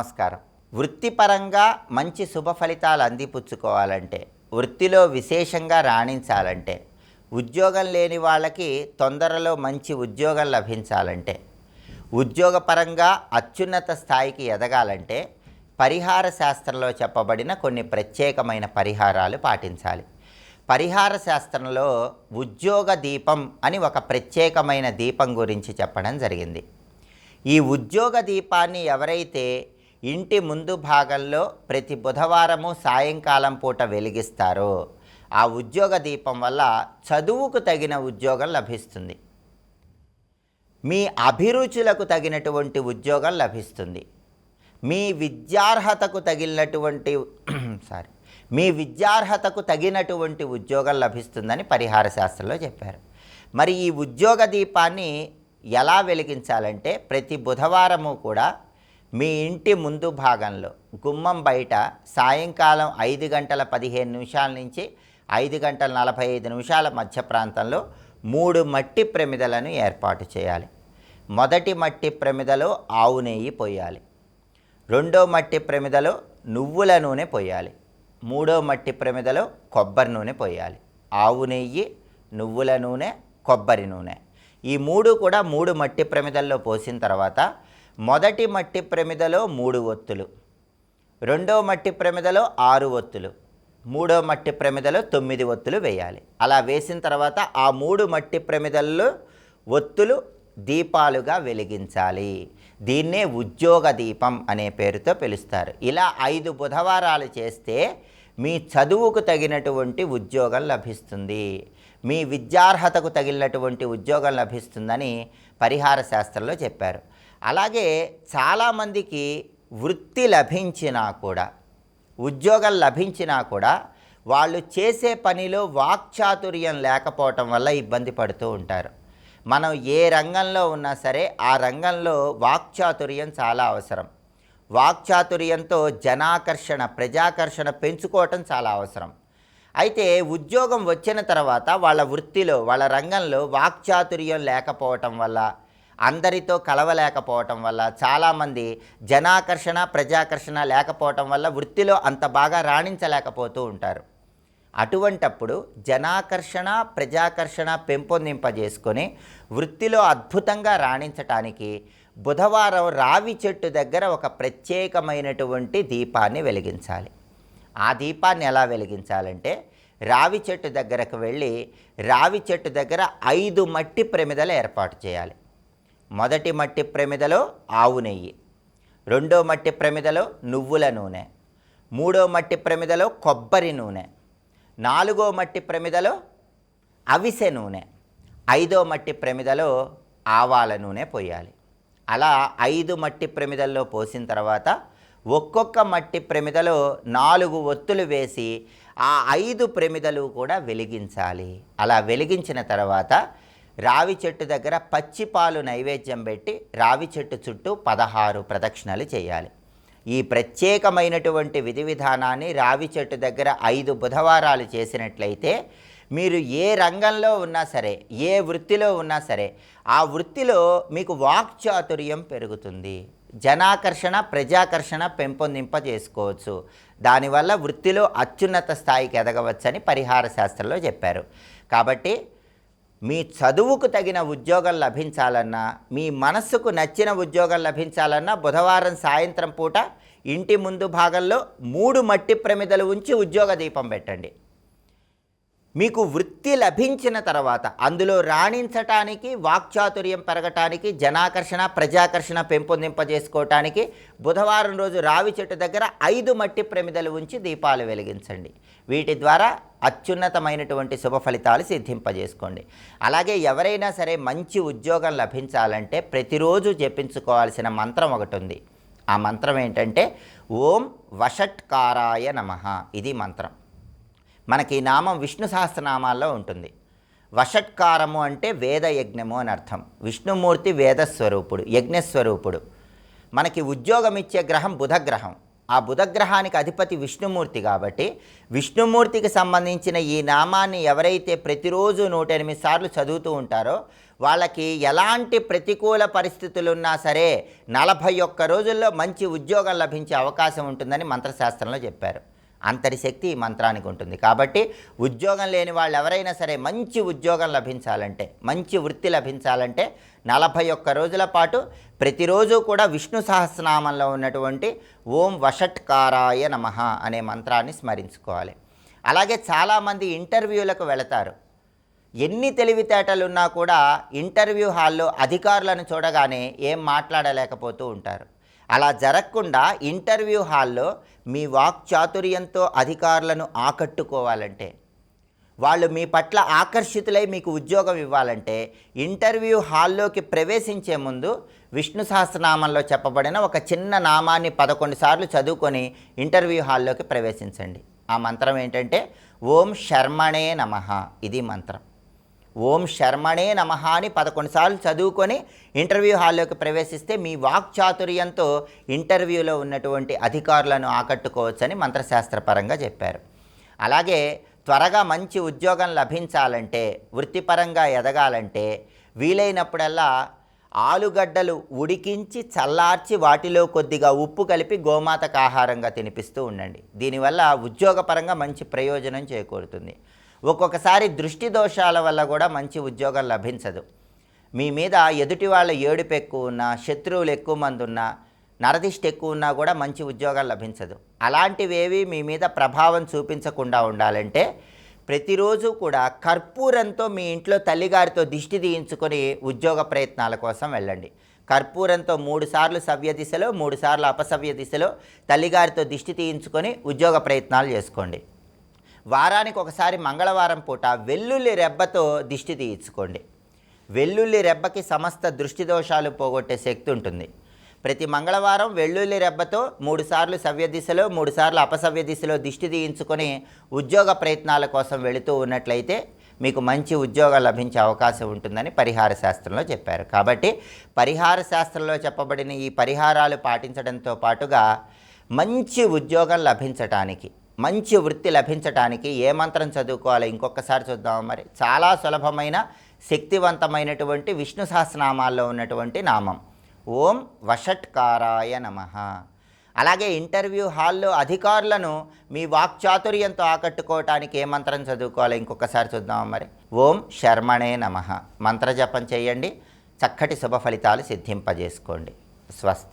నమస్కారం. వృత్తిపరంగా మంచి శుభ ఫలితాలు అందిపుచ్చుకోవాలంటే వృత్తిలో విశేషంగా రాణించాలంటే ఉద్యోగం లేని వాళ్ళకి తొందరలో మంచి ఉద్యోగం లభించాలంటే ఉద్యోగపరంగా అత్యున్నత స్థాయికి ఎదగాలంటే పరిహార శాస్త్రంలో చెప్పబడిన కొన్ని ప్రత్యేకమైన పరిహారాలు పాటించాలి. పరిహార శాస్త్రంలో ఉద్యోగ దీపం అని ఒక ప్రత్యేకమైన దీపం గురించి చెప్పడం జరిగింది. ఈ ఉద్యోగ దీపాన్ని ఎవరైతే ఇంటి ముందు భాగంలో ప్రతి బుధవారము సాయంకాలం పూట వెలిగిస్తారు. ఆ ఉద్యోగ దీపం వల్ల చదువుకు తగిన ఉద్యోగం లభిస్తుంది. మీ అభిరుచులకు తగినటువంటి ఉద్యోగం లభిస్తుంది. మీ విద్యార్హతకు తగినటువంటి సారీ మీ విద్యార్హతకు తగినటువంటి ఉద్యోగం లభిస్తుందని పరిహార శాస్త్రంలో చెప్పారు. మరి ఈ ఉద్యోగ దీపాన్ని ఎలా వెలిగించాలంటే ప్రతి బుధవారము కూడా మీ ఇంటి ముందు భాగంలో గుమ్మం బయట సాయంకాలం ఐదు గంటల పదిహేను నిమిషాల నుంచి ఐదు గంటల నలభై ఐదు నిమిషాల మధ్య ప్రాంతంలో మూడు మట్టి ప్రమిదలను ఏర్పాటు చేయాలి. మొదటి మట్టి ప్రమిదలో ఆవు నెయ్యి పోయాలి. రెండో మట్టి ప్రమిదలో నువ్వుల నూనె పోయాలి. మూడో మట్టి ప్రమిదలో కొబ్బరి నూనె పోయాలి. ఆవు నెయ్యి నువ్వుల నూనె కొబ్బరి నూనె. ఈ మూడు కూడా మూడు మట్టి ప్రమిదల్లో పోసిన తర్వాత మొదటి మట్టి ప్రమిదలో మూడు ఒత్తులు. రెండో మట్టి ప్రమిదలో ఆరు ఒత్తులు. మూడో మట్టి ప్రమిదలో తొమ్మిది ఒత్తులు వేయాలి. అలా వేసిన తర్వాత ఆ మూడు మట్టి ప్రమిదల్లో ఒత్తులు దీపాలుగా వెలిగించాలి. దీన్నే ఉద్యోగ దీపం అనే పేరుతో పిలుస్తారు. ఇలా ఐదు బుధవారాలు చేస్తే మీ చదువుకు తగినటువంటి ఉద్యోగం లభిస్తుంది. మీ విద్యార్హతకు తగినటువంటి ఉద్యోగం లభిస్తుందని పరిహార శాస్త్రంలో చెప్పారు. అలాగే చాలామందికి వృత్తి లభించినా కూడా ఉద్యోగం లభించినా కూడా వాళ్ళు చేసే పనిలో వాక్చాతుర్యం లేకపోవటం వల్ల ఇబ్బంది పడుతూ ఉంటారు. మనం ఏ రంగంలో ఉన్నా సరే ఆ రంగంలో వాక్చాతుర్యం చాలా అవసరం. వాక్చాతుర్యంతో జనాకర్షణ ప్రజాకర్షణ పెంచుకోవటం చాలా అవసరం. అయితే ఉద్యోగం వచ్చిన తర్వాత వాళ్ళ వృత్తిలో వాళ్ళ రంగంలో వాక్చాతుర్యం లేకపోవటం వల్ల అందరితో కలవలేకపోవటం వల్ల చాలామంది జనాకర్షణ ప్రజాకర్షణ లేకపోవటం వల్ల వృత్తిలో అంత బాగా రాణించలేకపోతూ ఉంటారు. అటువంటప్పుడు జనాకర్షణ ప్రజాకర్షణ పెంపొందింపజేసుకొని వృత్తిలో అద్భుతంగా రాణించటానికి బుధవారం రావి చెట్టు దగ్గర ఒక ప్రత్యేకమైనటువంటి దీపాన్ని వెలిగించాలి. ఆ దీపాన్ని ఎలా వెలిగించాలంటే రావి చెట్టు దగ్గరకు వెళ్ళి రావి చెట్టు దగ్గర ఐదు మట్టి ప్రమిదలు ఏర్పాటు చేయాలి. మొదటి మట్టి ప్రమిదలో ఆవు నెయ్యి రెండో మట్టి ప్రమిదలో నువ్వుల నూనె మూడో మట్టి ప్రమిదలో కొబ్బరి నూనె నాలుగో మట్టి ప్రమిదలో అవిసె నూనె ఐదో మట్టి ప్రమిదలో ఆవాల నూనె పోయాలి. అలా ఐదు మట్టి ప్రమిదల్లో పోసిన తర్వాత ఒక్కొక్క మట్టి ప్రమిదలో నాలుగు ఒత్తులు వేసి ఆ ఐదు ప్రమిదలు కూడా వెలిగించాలి. అలా వెలిగించిన తర్వాత రావి చెట్టు దగ్గర పచ్చి పాలు నైవేద్యం పెట్టి రావి చెట్టు చుట్టూ పదహారు ప్రదక్షిణలు చేయాలి. ఈ ప్రత్యేకమైనటువంటి విధి విధానాన్ని రావి చెట్టు దగ్గర ఐదు బుధవారాలు చేసినట్లయితే మీరు ఏ రంగంలో ఉన్నా సరే ఏ వృత్తిలో ఉన్నా సరే ఆ వృత్తిలో మీకు వాక్చాతుర్యం పెరుగుతుంది. జనాకర్షణ ప్రజాకర్షణ పెంపొందింప చేసుకోవచ్చు దానివల్ల వృత్తిలో అత్యున్నత స్థాయికి ఎదగవచ్చని పరిహార శాస్త్రంలో చెప్పారు. కాబట్టి మీ చదువుకు తగిన ఉద్యోగం లభించాలన్నా మీ మనస్సుకు నచ్చిన ఉద్యోగం లభించాలన్నా బుధవారం సాయంత్రం పూట ఇంటి ముందు భాగంలో మూడు మట్టి ప్రమిదలు ఉంచి ఉద్యోగ దీపం పెట్టండి. మీకు వృత్తి లభించిన తర్వాత అందులో రాణించటానికి వాక్చాతుర్యం పెరగటానికి జనాకర్షణ ప్రజాకర్షణ పెంపొందింపజేసుకోవటానికి బుధవారం రోజు రావి చెట్టు దగ్గర ఐదు మట్టి ప్రమిదలు ఉంచి దీపాలు వెలిగించండి. వీటి ద్వారా అత్యున్నతమైనటువంటి శుభ ఫలితాలు సిద్ధింపజేసుకోండి. అలాగే ఎవరైనా సరే మంచి ఉద్యోగం లభించాలంటే ప్రతిరోజు జపించుకోవాల్సిన మంత్రం ఒకటి ఉంది. ఆ మంత్రం ఏంటంటే ఓం వషట్కారాయ నమః. ఇది మంత్రం. మనకి ఈ నామం విష్ణు సహస్రనామాల్లో ఉంటుంది. వషట్కారము అంటే వేద యజ్ఞము అని అర్థం. విష్ణుమూర్తి వేదస్వరూపుడు యజ్ఞస్వరూపుడు. మనకి ఉద్యోగం ఇచ్చే గ్రహం బుధగ్రహం. ఆ బుధగ్రహానికి అధిపతి విష్ణుమూర్తి కాబట్టి విష్ణుమూర్తికి సంబంధించిన ఈ నామాన్ని ఎవరైతే ప్రతిరోజు నూట ఎనిమిది సార్లు చదువుతూ ఉంటారో వాళ్ళకి ఎలాంటి ప్రతికూల పరిస్థితులున్నా సరే నలభై ఒక్క రోజుల్లో మంచి ఉద్యోగం లభించే అవకాశం ఉంటుందని మంత్రశాస్త్రంలో చెప్పారు. అంతటి శక్తి ఈ మంత్రానికి ఉంటుంది. కాబట్టి ఉద్యోగం లేని వాళ్ళు ఎవరైనా సరే మంచి ఉద్యోగం లభించాలంటే మంచి వృత్తి లభించాలంటే నలభై ఒక్క రోజుల పాటు ప్రతిరోజు కూడా విష్ణు సహస్రనామంలో ఉన్నటువంటి ఓం వషట్కారాయ నమః అనే మంత్రాన్ని స్మరించుకోవాలి. అలాగే చాలామంది ఇంటర్వ్యూలకు వెళతారు. ఎన్ని తెలివితేటలున్నా కూడా ఇంటర్వ్యూ హాల్లో అధికారులను చూడగానే ఏం మాట్లాడలేకపోతూ ఉంటారు. అలా జరగకుండా ఇంటర్వ్యూ హాల్లో మీ వాక్చాతుర్యంతో అధికారులను ఆకట్టుకోవాలంటే వాళ్ళు మీ పట్ల ఆకర్షితులై మీకు ఉద్యోగం ఇవ్వాలంటే ఇంటర్వ్యూ హాల్లోకి ప్రవేశించే ముందు విష్ణు సహస్రనామంలో చెప్పబడిన ఒక చిన్న నామాన్ని పదకొండు సార్లు చదువుకొని ఇంటర్వ్యూ హాల్లోకి ప్రవేశించండి. ఆ మంత్రం ఏంటంటే ఓం శర్మణే నమః. ఇది మంత్రం. ఓం శర్మణే నమ అని పదకొండు సార్లు చదువుకొని ఇంటర్వ్యూ హాల్లోకి ప్రవేశిస్తే మీ వాక్ చాతుర్యంతో ఇంటర్వ్యూలో ఉన్నటువంటి అధికారులను ఆకట్టుకోవచ్చని మంత్రశాస్త్రపరంగా చెప్పారు. అలాగే త్వరగా మంచి ఉద్యోగం లభించాలంటే వృత్తిపరంగా ఎదగాలంటే వీలైనప్పుడల్లా ఆలుగడ్డలు ఉడికించి చల్లార్చి వాటిలో కొద్దిగా ఉప్పు కలిపి గోమాతకు ఆహారంగా తినిపిస్తూ ఉండండి. దీనివల్ల ఉద్యోగపరంగా మంచి ప్రయోజనం చేకూరుతుంది. ఒక్కొక్కసారి దృష్టి దోషాల వల్ల కూడా మంచి ఉద్యోగం లభించదు. మీ మీద ఎదుటి వాళ్ళ ఏడుపు ఎక్కువ ఉన్నా శత్రువులు ఎక్కువ మంది ఉన్నా నరదిష్టి ఎక్కువ ఉన్నా కూడా మంచి ఉద్యోగం లభించదు. అలాంటివేవి మీ మీద ప్రభావం చూపించకుండా ఉండాలంటే ప్రతిరోజు కూడా కర్పూరంతో మీ ఇంట్లో తల్లిగారితో దిష్టి తీయించుకొని ఉద్యోగ ప్రయత్నాల కోసం వెళ్ళండి. కర్పూరంతో మూడుసార్లు సవ్య దిశలో మూడు సార్లు అపసవ్య దిశలో తల్లిగారితో దిష్టి తీయించుకొని ఉద్యోగ ప్రయత్నాలు చేసుకోండి. వారానికి ఒకసారి మంగళవారం పూట వెల్లుల్లి రెబ్బతో దిష్టి తీయించుకోండి. వెల్లుల్లి రెబ్బకి సమస్త దృష్టి దోషాలు పోగొట్టే శక్తి ఉంటుంది. ప్రతి మంగళవారం వెల్లుల్లి రెబ్బతో మూడుసార్లు సవ్య దిశలో మూడుసార్లు అపసవ్య దిశలో దిష్టి తీయించుకొని ఉద్యోగ ప్రయత్నాల కోసం వెళుతూ ఉన్నట్లయితే మీకు మంచి ఉద్యోగం లభించే అవకాశం ఉంటుందని పరిహార శాస్త్రంలో చెప్పారు. కాబట్టి పరిహార శాస్త్రంలో చెప్పబడిన ఈ పరిహారాలు పాటించడంతో పాటుగా మంచి ఉద్యోగం లభించటానికి మంచి వృత్తి లభించటానికి ఏ మంత్రం చదువుకోవాలి? ఇంకొకసారి చూద్దాం మరి. చాలా సులభమైన శక్తివంతమైనటువంటి విష్ణు సహస్రనామాల్లో ఉన్నటువంటి నామం. ఓం వషట్కారాయ నమ. అలాగే ఇంటర్వ్యూ హాల్లో అధికారులను మీ వాక్చాతుర్యంతో ఆకట్టుకోవటానికి ఏ మంత్రం చదువుకోవాలి? ఇంకొకసారి చూద్దాం మరి. ఓం శర్మణే నమ. మంత్రజపం చేయండి. చక్కటి శుభ ఫలితాలు సిద్ధింపజేసుకోండి. స్వస్తి.